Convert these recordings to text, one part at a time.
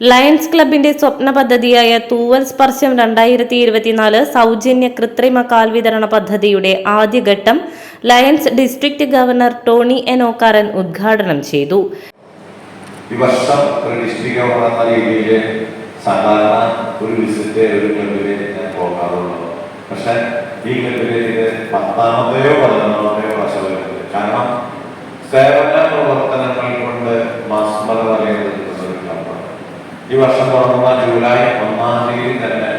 Lions ക്ലബിന്റെ സ്വപ്ന പദ്ധതിയായ തൂവൽ സ്പർശം രണ്ടായിരത്തി ഇരുപത്തിനാല് സൗജന്യ കൃത്രിമ കാൽ വിതരണ പദ്ധതിയുടെ ആദ്യഘട്ടം Lions district governor Tony Enokkaran ഉദ്ഘാടനം ചെയ്തു. ഈ വർഷം ഗവർണർ സാധാരണ ഒരു ഒരു ഞാൻ കാരണം സേവന പ്രവർത്തനങ്ങൾ കൊണ്ട് മാസ്മര അറിയുന്ന ഒരു ക്ലബാണ് ഈ വർഷം തുടങ്ങുന്ന ജൂലൈ ഒന്നാം തീയതി തന്നെ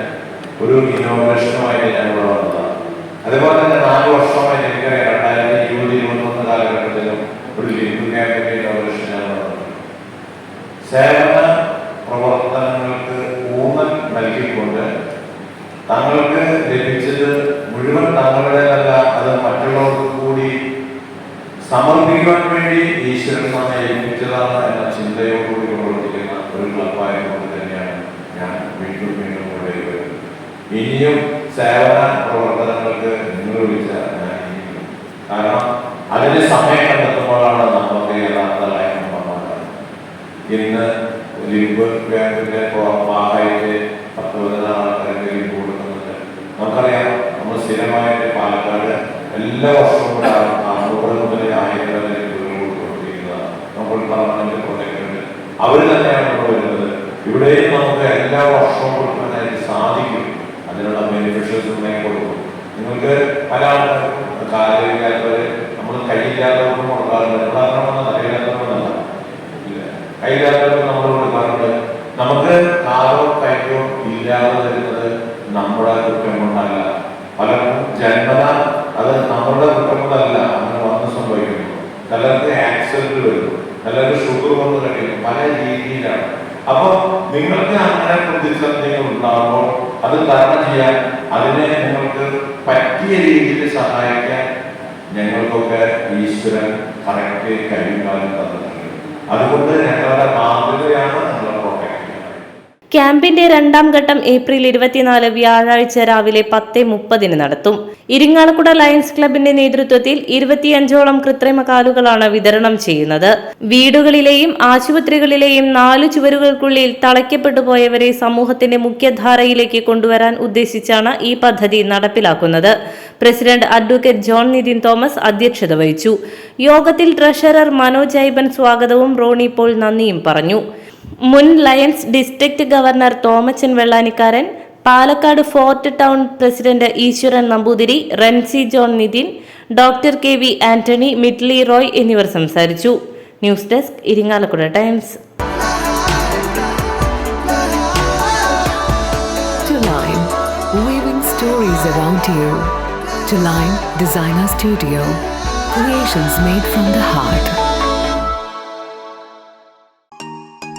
ഒരു ഇനോഗ്രേഷനുമായിട്ട് ഞാൻ ഇവിടെ വന്നതാണ്. അതേപോലെ തന്നെ നാല് വർഷമായി എനിക്കറിയാം രണ്ടായിരത്തി ഇരുപത് ഇരുപത്തൊന്ന് കാലഘട്ടത്തിലും ഒരു ലിങ്ക് ക്യാമ്പിന്റെ ഇനോഗ്രേഷൻ ഞാൻ നടന്നു സേവന പ്രവർത്തനങ്ങൾക്ക് ഊന്നൽ നൽകിക്കൊണ്ട് തങ്ങൾക്ക് ലഭിച്ചത് മുഴുവൻ തങ്ങളുടേതല്ല അത് മറ്റുള്ളവർക്ക് കൂടി സമർപ്പിക്കാൻ വേണ്ടി ഈശ്വരൻ നമ്മെ ഏൽപ്പിച്ചതാണ് എന്ന ചിന്തയോടുകൂടി പ്രവർത്തിക്കുന്ന ഒരു ക്ലബായതുകൊണ്ട് തന്നെയാണ് ഞാൻ വീണ്ടും വീണ്ടും വരുന്നത് ഇനിയും സേവന പ്രവർത്തനങ്ങൾക്ക് നിങ്ങൾ വിളിച്ചാൽ ഞാൻ കാരണം അതിന് സമയം കണ്ടെത്തുമ്പോഴാണ് നമുക്ക് യഥാർത്ഥ ലയം വന്നത്. ഇന്ന് ലിംബ് ബാങ്കിന്റെ ഭാഗമായിട്ട് പത്ത് പതിനാറ് ലിംബ് കൊടുക്കുന്നുണ്ട്. നമുക്കറിയാം നമ്മൾ സ്ഥിരമായിട്ട് പാലക്കാട് എല്ലാ വർഷവും കൂടെ അറുപത് മുതൽ ആയിരം വരെ ലിംബുകൾ കൊടുത്തുകൊണ്ടിരിക്കുന്നതാണ് നമ്മൾ പാർലമെന്റ് പ്രൊജക്റ്റുണ്ട് അവർ തന്നെയാണ് ഇവിടെ വരുന്നത് ഇവിടെയും നമുക്ക് എല്ലാ വർഷവും സാധിക്കും. അതിനുള്ള ബെനിഫിഷ്യൽസ് ഉണ്ടെങ്കിൽ കൊടുക്കും. നിങ്ങൾക്ക് പല ആൾക്കാർക്കും കാലില്ലാത്തവര് നമ്മൾ കയ്യില്ലാത്തവർക്കും കൊടുക്കാറുണ്ട്. ഉദാഹരണം കയ്യില്ലാത്തവർക്കൊന്നല്ല കയ്യില്ലാത്തവർക്ക് നമ്മൾ കൊടുക്കാറുണ്ട്. നമുക്ക് കാലോ കൈയോ ഇല്ലാതെ വരുന്നത് നമ്മുടെ കുറ്റം കൊണ്ടല്ല. പലർക്കും ജന്മന അത് നമ്മുടെ കുറ്റം കൊണ്ടല്ല. അങ്ങനെ വന്ന് സംഭവിക്കുന്നു. ചിലർക്ക് ആക്സിഡന്റ് വരുന്നു ചിലർക്ക് ഷുഗർ വന്ന് കഴിയും. പല രീതിയിലാണ്. അപ്പൊ നിങ്ങൾക്ക് അങ്ങനെ പ്രതിസന്ധികൾ ഉണ്ടാകുമ്പോൾ അത് തരണം ചെയ്യാൻ അതിനെ നിങ്ങൾക്ക് പറ്റിയ രീതിയിൽ സഹായിക്കാൻ ഞങ്ങൾക്കൊക്കെ ഈശ്വരൻ കറക്റ്റ് കഴിയുമ്പോൾ തന്നിട്ടുണ്ട്. അതുകൊണ്ട് ഞങ്ങളുടെ മാതൃകയാണ് ക്യാമ്പിന്റെ രണ്ടാം ഘട്ടം ഏപ്രിൽ ഇരുപത്തിനാല് വ്യാഴാഴ്ച രാവിലെ പത്ത് മുപ്പതിന് നടത്തും. ഇരിങ്ങാലക്കുട ലയൺസ് ക്ലബിന്റെ നേതൃത്വത്തിൽ ഇരുപത്തിയഞ്ചോളം കൃത്രിമ കാലുകളാണ് വിതരണം ചെയ്യുന്നത്. വീടുകളിലെയും ആശുപത്രികളിലെയും നാല് ചുവരുകൾക്കുള്ളിൽ തളയ്ക്കപ്പെട്ടു പോയവരെ സമൂഹത്തിന്റെ മുഖ്യധാരയിലേക്ക് കൊണ്ടുവരാൻ ഉദ്ദേശിച്ചാണ് ഈ പദ്ധതി നടപ്പിലാക്കുന്നത്. President advocate John Nitin Thomas അധ്യക്ഷത വഹിച്ചു. യോഗത്തിൽ ട്രഷറർ മനോജ് ഐബൻ സ്വാഗതവും റോണി പോൾ നന്ദിയും പറഞ്ഞു. മുൻ Lions district governor Thomachan Vellanikkaran Palakkad fort town president Eeswaran Namboothiri Ranzi John Nitin doctor K V Antony Midhili Roy എന്നിവർ സംസാരിച്ചു news desk Irinjalakuda times Designer Studio, creations made from the heart.